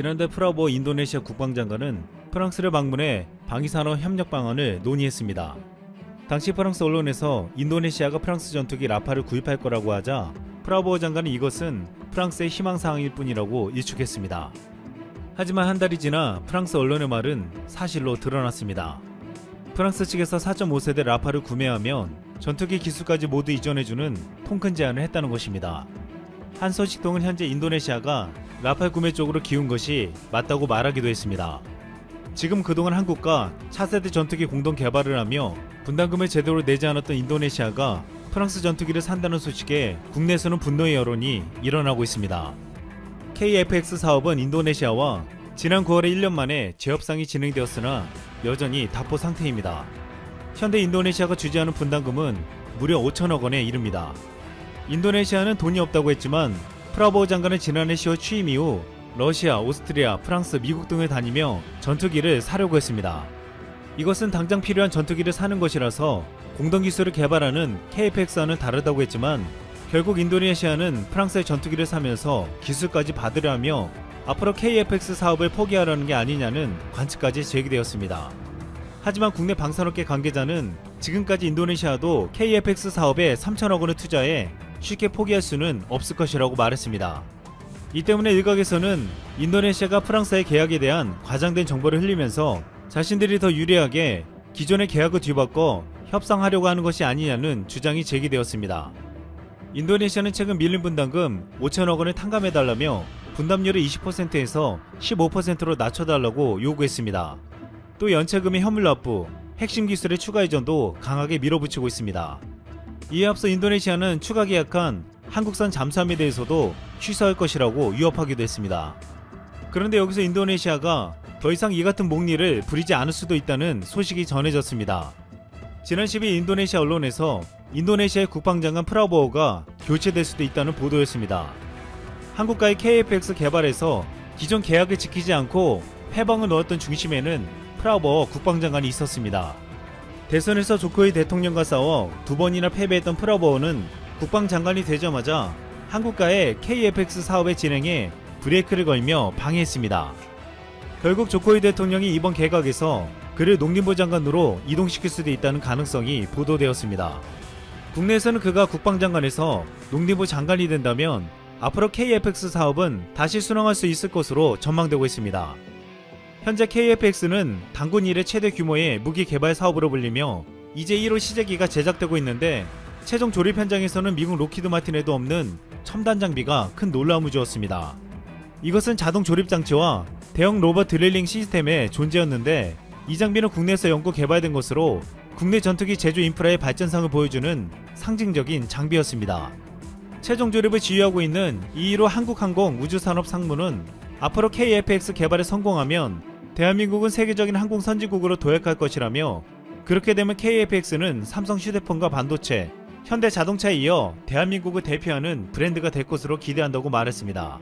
지난달 프라보 인도네시아 국방장관은 프랑스를 방문해 방위산업 협력 방안을 논의했습니다. 당시 프랑스 언론에서 인도네시아가 프랑스 전투기 라파를 구입할 거라고 하자 프라보 장관은 이것은 프랑스의 희망사항일 뿐이라고 일축했습니다. 하지만 한 달이 지나 프랑스 언론의 말은 사실로 드러났습니다. 프랑스 측에서 4.5세대 라파를 구매하면 전투기 기술까지 모두 이전해주는 통큰 제안을 했다는 것입니다. 한 소식통은 현재 인도네시아가 라팔 구매 쪽으로 기운 것이 맞다고 말하기도 했습니다. 지금 그동안 한국과 차세대 전투기 공동 개발을 하며 분담금을 제대로 내지 않았던 인도네시아가 프랑스 전투기를 산다는 소식에 국내에서는 분노의 여론이 일어나고 있습니다. KFX 사업은 인도네시아와 지난 9월에 1년 만에 재협상이 진행되었으나 여전히 답보 상태입니다. 현대 인도네시아가 주재하는 분담금은 무려 5천억 원에 이릅니다. 인도네시아는 돈이 없다고 했지만 프라보 장관은 지난해 10월 취임 이후 러시아, 오스트리아, 프랑스, 미국 등을 다니며 전투기를 사려고 했습니다. 이것은 당장 필요한 전투기를 사는 것이라서 공동 기술을 개발하는 KFX와는 다르다고 했지만 결국 인도네시아는 프랑스의 전투기를 사면서 기술까지 받으려 하며 앞으로 KFX 사업을 포기하려는 게 아니냐는 관측까지 제기되었습니다. 하지만 국내 방산업계 관계자는 지금까지 인도네시아도 KFX 사업에 3천억 원을 투자해 쉽게 포기할 수는 없을 것이라고 말했습니다. 이 때문에 일각에서는 인도네시아가 프랑스의 계약에 대한 과장된 정보를 흘리면서 자신들이 더 유리하게 기존의 계약을 뒤바꿔 협상하려고 하는 것이 아니냐는 주장이 제기되었습니다. 인도네시아는 최근 밀린 분담금 5천억 원을 탕감해달라며 분담률을 20%에서 15%로 낮춰달라고 요구했습니다. 또 연체금의 현물 납부, 핵심 기술의 추가 이전도 강하게 밀어붙이고 있습니다. 이에 앞서 인도네시아는 추가 계약한 한국산 잠수함에 대해서도 취소할 것이라고 위협하기도 했습니다. 그런데 여기서 인도네시아가 더 이상 이 같은 목리를 부리지 않을 수도 있다는 소식이 전해졌습니다. 지난 10일 인도네시아 언론에서 인도네시아의 국방장관 프라보어가 교체될 수도 있다는 보도였습니다. 한국과의 KFX 개발에서 기존 계약을 지키지 않고 해방을 넣었던 중심에는 프라보어 국방장관이 있었습니다. 대선에서 조코이 대통령과 싸워 두 번이나 패배했던 프라보어는 국방장관이 되자마자 한국과의 KFX 사업의 진행에 브레이크를 걸며 방해했습니다. 결국 조코이 대통령이 이번 개각에서 그를 농림부 장관으로 이동시킬 수도 있다는 가능성이 보도되었습니다. 국내에서는 그가 국방장관에서 농림부 장관이 된다면 앞으로 KFX 사업은 다시 순항할 수 있을 것으로 전망되고 있습니다. 현재 KFX는 당군 이래 최대 규모의 무기 개발 사업으로 불리며 이제 1호 시제기가 제작되고 있는데 최종 조립 현장에서는 미국 로키드 마틴에도 없는 첨단 장비가 큰 놀라움을 주었습니다. 이것은 자동 조립 장치와 대형 로봇 드릴링 시스템의 존재였는데 이 장비는 국내에서 연구 개발된 것으로 국내 전투기 제조 인프라의 발전상을 보여주는 상징적인 장비였습니다. 최종 조립을 지휘하고 있는 215 한국항공 우주산업 상무는 앞으로 KFX 개발에 성공하면 대한민국은 세계적인 항공 선진국으로 도약할 것이라며 그렇게 되면 KFX는 삼성 휴대폰과 반도체, 현대 자동차에 이어 대한민국을 대표하는 브랜드가 될 것으로 기대한다고 말했습니다.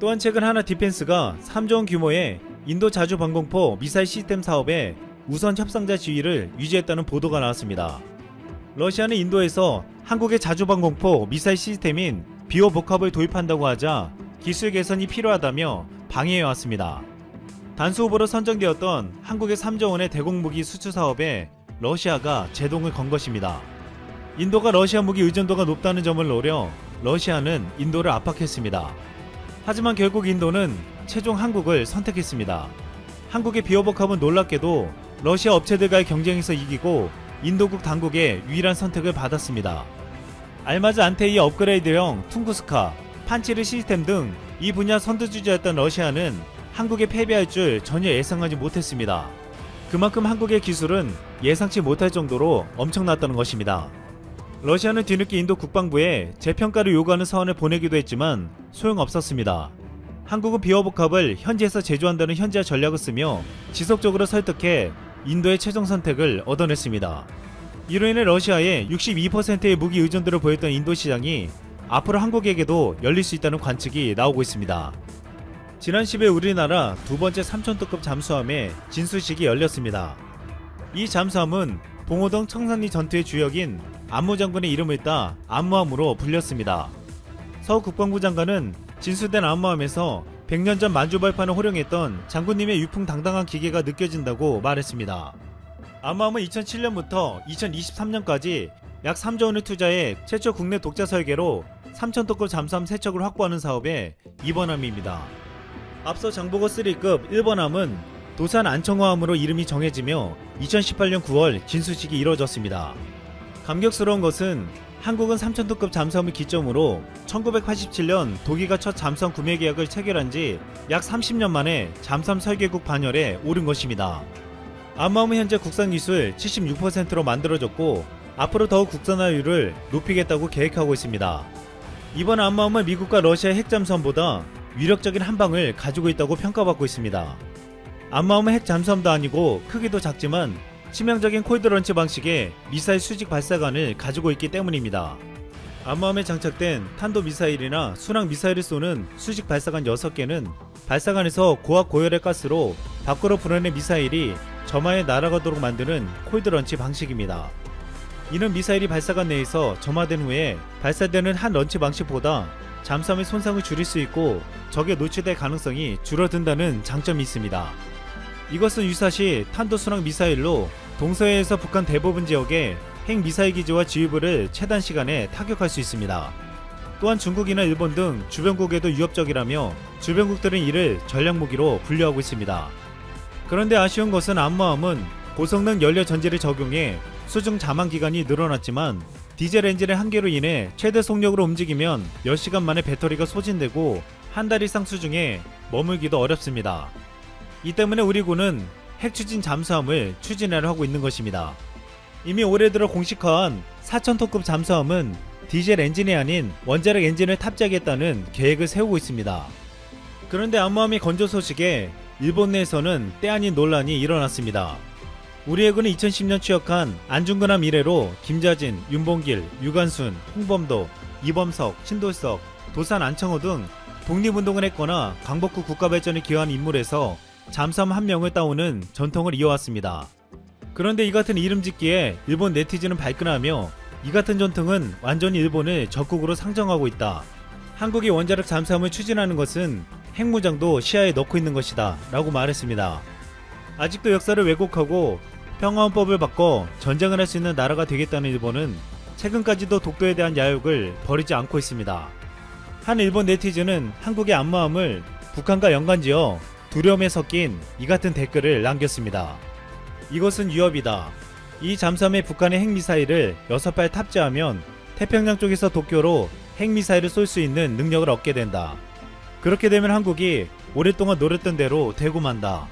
또한 최근 하나 디펜스가 3조 원 규모의 인도 자주 방공포 미사일 시스템 사업에 우선 협상자 지위를 유지했다는 보도가 나왔습니다. 러시아는 인도에서 한국의 자주방공포 미사일 시스템인 비오 복합을 도입한다고 하자 기술 개선이 필요하다며 방해해 왔습니다. 단수 후보로 선정되었던 한국의 3조 원의 대공무기 수출 사업에 러시아가 제동을 건 것입니다. 인도가 러시아 무기 의존도가 높다는 점을 노려 러시아는 인도를 압박했습니다. 하지만 결국 인도는 최종 한국을 선택했습니다. 한국의 비오복합은 놀랍게도 러시아 업체들과의 경쟁에서 이기고 인도국 당국의 유일한 선택을 받았습니다. 알마즈 안테이 업그레이드형 퉁구스카, 판치르 시스템 등 이 분야 선두주자였던 러시아는 한국에 패배할 줄 전혀 예상하지 못했습니다. 그만큼 한국의 기술은 예상치 못할 정도로 엄청났다는 것입니다. 러시아는 뒤늦게 인도 국방부에 재평가를 요구하는 사원을 보내기도 했지만 소용없었습니다. 한국은 비어복합을 현지에서 제조한다는 현지화 전략을 쓰며 지속적으로 설득해 인도의 최종 선택을 얻어냈습니다. 이로 인해 러시아의 62%의 무기 의존도를 보였던 인도 시장이 앞으로 한국에게도 열릴 수 있다는 관측이 나오고 있습니다. 지난 10일 우리나라 두 번째 3천톤급 잠수함의 진수식이 열렸습니다. 이 잠수함은 봉호동 청산리 전투의 주역인 안무 장군의 이름을 따 안무함으로 불렸습니다. 서 국방부 장관은 진수된 안무함에서 100년 전 만주벌판을 호령했던 장군님의 유풍당당한 기계가 느껴진다고 말했습니다. 암마음은 2007년부터 2023년까지 약 3조 원을 투자해 최초 국내 독자 설계로 3,000톤급 잠수함 세척을 확보하는 사업에 이번 함입니다. 앞서 장보고 3급 1번함은 도산 안청호함으로 이름이 정해지며 2018년 9월 진수식이 이뤄졌습니다. 감격스러운 것은 한국은 3,000톤급 잠수함을 기점으로 1987년 독일과 첫 잠수함 구매 계약을 체결한 지 약 30년 만에 잠수함 설계국 반열에 오른 것입니다. 암마음은 현재 국산 기술 76%로 만들어졌고 앞으로 더욱 국산화율을 높이겠다고 계획하고 있습니다. 이번 암마음은 미국과 러시아 핵잠수함보다 위력적인 한방을 가지고 있다고 평가받고 있습니다. 암마음은 핵 잠수함도 아니고 크기도 작지만 치명적인 콜드 런치 방식의 미사일 수직 발사관을 가지고 있기 때문입니다. 암마음에 장착된 탄도 미사일이나 순항 미사일을 쏘는 수직 발사관 6개는 발사관에서 고압 고열의 가스로 밖으로 불어낸 미사일이 점화에 날아가도록 만드는 콜드 런치 방식입니다. 이는 미사일이 발사관 내에서 점화된 후에 발사되는 한 런치 방식보다 잠수함의 손상을 줄일 수 있고 적에 노출될 가능성이 줄어든다는 장점이 있습니다. 이것은 유사시 탄도 순항 미사일로 동서해에서 북한 대부분 지역에 핵 미사일 기지와 지휘부를 최단 시간에 타격할 수 있습니다. 또한 중국이나 일본 등 주변국에도 위협적이라며 주변국들은 이를 전략 무기로 분류하고 있습니다. 그런데 아쉬운 것은 암모함은 고성능 연료 전지를 적용해 수중 잠안 기간이 늘어났지만 디젤 엔진의 한계로 인해 최대 속력으로 움직이면 몇 시간 만에 배터리가 소진되고 한 달 이상 수중에 머물기도 어렵습니다. 이 때문에 우리 군은 핵 추진 잠수함을 추진하려 하고 있는 것입니다. 이미 올해 들어 공식화한 4,000톤급 잠수함은 디젤 엔진이 아닌 원자력 엔진을 탑재하겠다는 계획을 세우고 있습니다. 그런데 암모함이 건조 소식에 일본 내에서는 때 아닌 논란이 일어났습니다. 우리 해군은 2010년 취역한 안중근함 이래로 김자진, 윤봉길, 유관순, 홍범도, 이범석, 신돌석, 도산 안창호 등 독립운동을 했거나 강복구 국가발전에 기여한 인물에서 잠수함 한 명을 따오는 전통을 이어왔습니다. 그런데 이 같은 이름 짓기에 일본 네티즌은 발끈하며 이 같은 전통은 완전히 일본을 적국으로 상정하고 있다. 한국이 원자력 잠수함을 추진하는 것은 핵무장도 시야에 넣고 있는 것이다. 라고 말했습니다. 아직도 역사를 왜곡하고 평화헌법을 바꿔 전쟁을 할 수 있는 나라가 되겠다는 일본은 최근까지도 독도에 대한 야욕을 버리지 않고 있습니다. 한 일본 네티즌은 한국의 안마함을 북한과 연관지어 두려움에 섞인 이 같은 댓글을 남겼습니다. 이것은 위협이다. 이 잠수함에 북한의 핵미사일을 6발 탑재하면 태평양 쪽에서 도쿄로 핵미사일을 쏠 수 있는 능력을 얻게 된다. 그렇게 되면 한국이 오랫동안 노렸던 대로 되고 만다.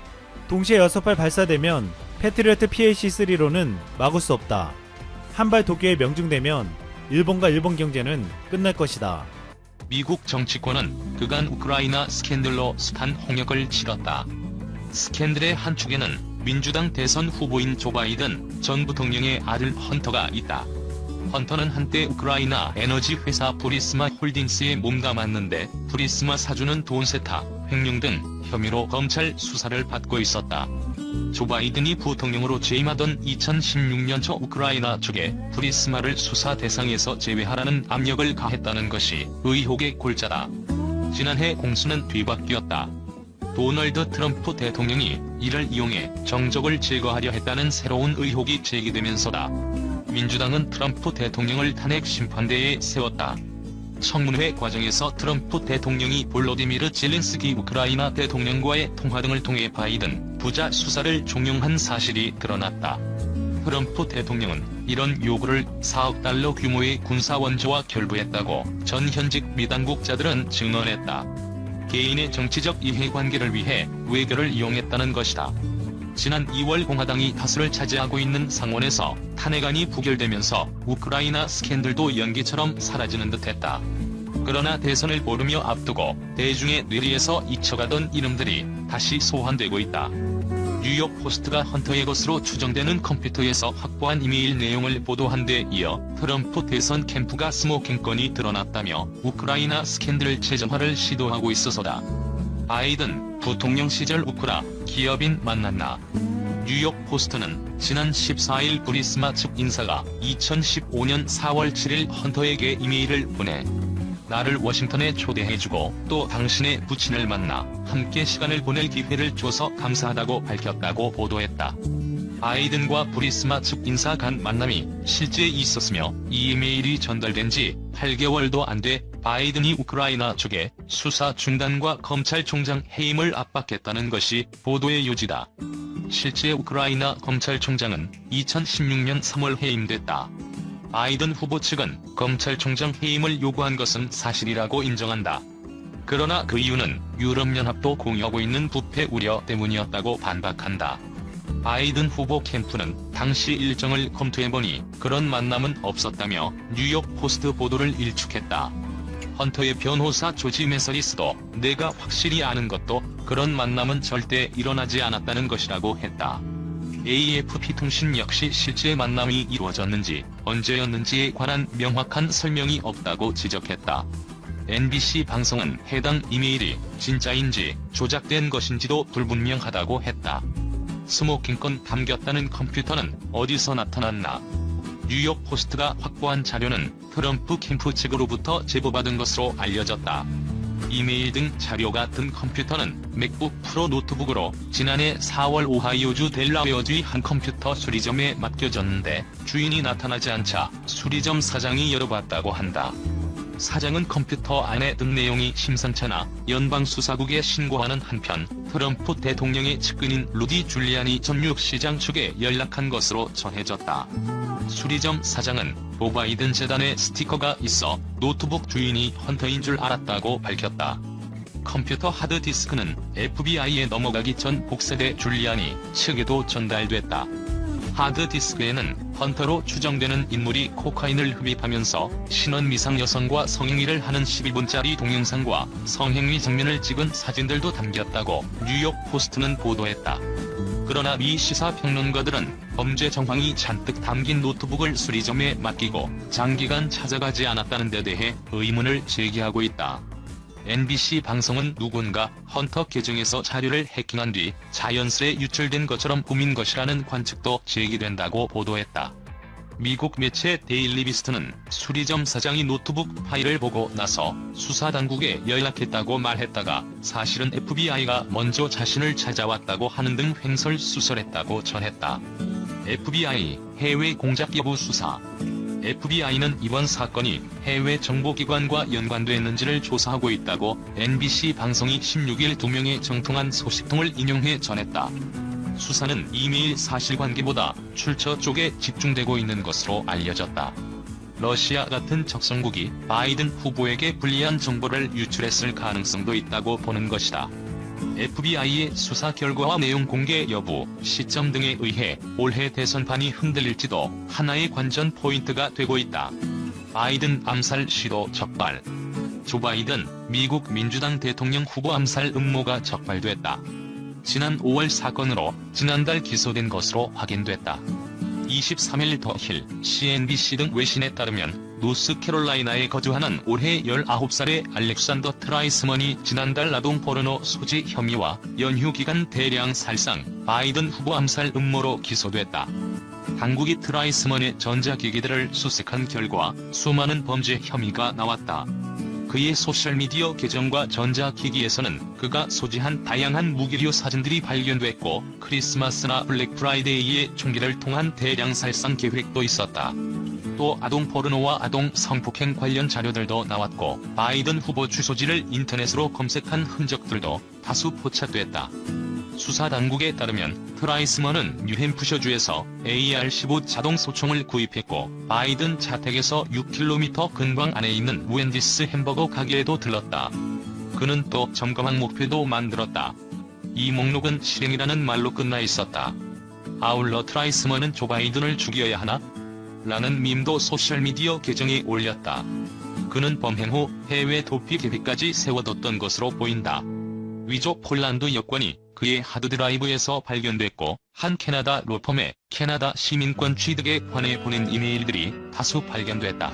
동시에 6발 발사되면 패트리어트 PAC-3로는 막을 수 없다. 한발 도쿄에 명중되면 일본과 일본 경제는 끝날 것이다. 미국 정치권은 그간 우크라이나 스캔들로 숱한 홍역을 치렀다. 스캔들의 한 축에는 민주당 대선 후보인 조 바이든 전 부통령의 아들 헌터가 있다. 헌터는 한때 우크라이나 에너지 회사 프리스마 홀딩스에 몸담았는데 프리스마 사주는 돈 세탁, 횡령 등 혐의로 검찰 수사를 받고 있었다. 조 바이든이 부통령으로 재임하던 2016년 초 우크라이나 측에 프리스마를 수사 대상에서 제외하라는 압력을 가했다는 것이 의혹의 골자다. 지난해 공수는 뒤바뀌었다. 도널드 트럼프 대통령이 이를 이용해 정적을 제거하려 했다는 새로운 의혹이 제기되면서다. 민주당은 트럼프 대통령을 탄핵 심판대에 세웠다. 청문회 과정에서 트럼프 대통령이 볼로디미르 젤렌스키 우크라이나 대통령과의 통화 등을 통해 바이든 부자 수사를 종용한 사실이 드러났다. 트럼프 대통령은 이런 요구를 4억 달러 규모의 군사 원조와 결부했다고 전 현직 미당국자들은 증언했다. 개인의 정치적 이해관계를 위해 외교를 이용했다는 것이다. 지난 2월 공화당이 다수를 차지하고 있는 상원에서 탄핵안이 부결되면서 우크라이나 스캔들도 연기처럼 사라지는 듯했다. 그러나 대선을 보르며 앞두고 대중의 뇌리에서 잊혀가던 이름들이 다시 소환되고 있다. 뉴욕 포스트가 헌터의 것으로 추정되는 컴퓨터에서 확보한 이메일 내용을 보도한 데 이어 트럼프 대선 캠프가 스모킹 건이 드러났다며 우크라이나 스캔들 재점화를 시도하고 있어서다. 바이든 부통령 시절 우크라 기업인 만났나 뉴욕 포스트는 지난 14일 브리스마 측 인사가 2015년 4월 7일 헌터에게 이메일을 보내 나를 워싱턴에 초대해주고 또 당신의 부친을 만나 함께 시간을 보낼 기회를 줘서 감사하다고 밝혔다고 보도했다. 바이든과 부리스마 측 인사 간 만남이 실제 있었으며 이 이메일이 전달된 지 8개월도 안 돼 바이든이 우크라이나 측에 수사 중단과 검찰총장 해임을 압박했다는 것이 보도의 요지다. 실제 우크라이나 검찰총장은 2016년 3월 해임됐다. 바이든 후보 측은 검찰총장 해임을 요구한 것은 사실이라고 인정한다. 그러나 그 이유는 유럽연합도 공유하고 있는 부패 우려 때문이었다고 반박한다. 바이든 후보 캠프는 당시 일정을 검토해보니 그런 만남은 없었다며 뉴욕 포스트 보도를 일축했다. 헌터의 변호사 조지 메서리스도 내가 확실히 아는 것도 그런 만남은 절대 일어나지 않았다는 것이라고 했다. AFP 통신 역시 실제 만남이 이루어졌는지 언제였는지에 관한 명확한 설명이 없다고 지적했다. NBC 방송은 해당 이메일이 진짜인지 조작된 것인지도 불분명하다고 했다. 스모킹 건 담겼다는 컴퓨터는 어디서 나타났나? 뉴욕 포스트가 확보한 자료는 트럼프 캠프 측으로부터 제보받은 것으로 알려졌다. 이메일 등 자료가 든 컴퓨터는 맥북 프로 노트북으로 지난해 4월 오하이오주 델라웨어주의 한 컴퓨터 수리점에 맡겨졌는데 주인이 나타나지 않자 수리점 사장이 열어봤다고 한다. 사장은 컴퓨터 안에 든 내용이 심상찮아 연방수사국에 신고하는 한편 트럼프 대통령의 측근인 루디 줄리안이 전 뉴욕시장 측에 연락한 것으로 전해졌다. 수리점 사장은 보바이든 재단에 스티커가 있어 노트북 주인이 헌터인 줄 알았다고 밝혔다. 컴퓨터 하드디스크는 FBI에 넘어가기 전 복사돼 줄리안이 측에도 전달됐다. 하드디스크에는 헌터로 추정되는 인물이 코카인을 흡입하면서 신원 미상 여성과 성행위를 하는 12분짜리 동영상과 성행위 장면을 찍은 사진들도 담겼다고 뉴욕 포스트는 보도했다. 그러나 미 시사평론가들은 범죄 정황이 잔뜩 담긴 노트북을 수리점에 맡기고 장기간 찾아가지 않았다는 데 대해 의문을 제기하고 있다. NBC 방송은 누군가 헌터 계정에서 자료를 해킹한 뒤 자연스레 유출된 것처럼 꾸민 것이라는 관측도 제기된다고 보도했다. 미국 매체 데일리비스트는 수리점 사장이 노트북 파일을 보고 나서 수사 당국에 연락했다고 말했다가 사실은 FBI가 먼저 자신을 찾아왔다고 하는 등 횡설수설했다고 전했다. FBI 해외 공작 여부 수사 FBI는 이번 사건이 해외 정보기관과 연관됐는지를 조사하고 있다고 NBC 방송이 16일 두 명의 정통한 소식통을 인용해 전했다. 수사는 이메일 사실관계보다 출처 쪽에 집중되고 있는 것으로 알려졌다. 러시아 같은 적성국이 바이든 후보에게 불리한 정보를 유출했을 가능성도 있다고 보는 것이다. FBI의 수사 결과와 내용 공개 여부, 시점 등에 의해 올해 대선판이 흔들릴지도 하나의 관전 포인트가 되고 있다. 바이든 암살 시도 적발. 조 바이든 미국 민주당 대통령 후보 암살 음모가 적발됐다. 지난 5월 사건으로 지난달 기소된 것으로 확인됐다. 23일 더힐, CNBC 등 외신에 따르면 노스캐롤라이나에 거주하는 올해 19살의 알렉산더 트라이스먼이 지난달 아동 포르노 소지 혐의와 연휴 기간 대량 살상, 바이든 후보 암살 음모로 기소됐다. 당국이 트라이스먼의 전자기기들을 수색한 결과 수많은 범죄 혐의가 나왔다. 그의 소셜미디어 계정과 전자기기에서는 그가 소지한 다양한 무기류 사진들이 발견됐고 크리스마스나 블랙 프라이데이의 총기를 통한 대량 살상 계획도 있었다. 또 아동 포르노와 아동 성폭행 관련 자료들도 나왔고 바이든 후보 주소지를 인터넷으로 검색한 흔적들도 다수 포착됐다. 수사 당국에 따르면 트라이스먼은 뉴햄프셔주에서 AR-15 자동 소총을 구입했고 바이든 자택에서 6km 근방 안에 있는 웬디스 햄버거 가게에도 들렀다. 그는 또 점검한 목표도 만들었다. 이 목록은 실행이라는 말로 끝나 있었다. 아울러 트라이스먼은 조 바이든을 죽여야 하나? 라는 밈도 소셜미디어 계정에 올렸다. 그는 범행 후 해외 도피 계획까지 세워뒀던 것으로 보인다. 위조 폴란드 여권이 그의 하드드라이브에서 발견됐고 한 캐나다 로펌의 캐나다 시민권 취득에 관해 보낸 이메일들이 다수 발견됐다.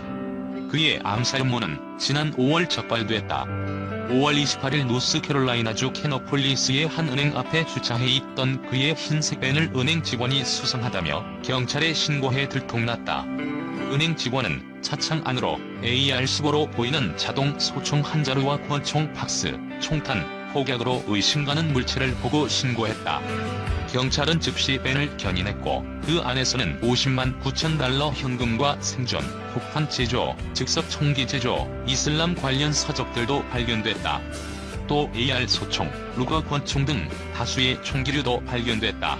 그의 암살 음모는 지난 5월 적발됐다. 5월 28일 노스캐롤라이나주 캐너폴리스의 한 은행 앞에 주차해 있던 그의 흰색 밴을 은행 직원이 수상하다며 경찰에 신고해 들통났다. 은행 직원은 차창 안으로 AR-15로 보이는 자동 소총 한 자루와 권총 박스, 총탄, 폭약으로 의심가는 물체를 보고 신고했다. 경찰은 즉시 벤을 견인했고 그 안에서는 50만 9천 달러 현금과 생존, 폭탄 제조, 즉석 총기 제조, 이슬람 관련 서적들도 발견됐다. 또 AR 소총, 루거 권총 등 다수의 총기류도 발견됐다.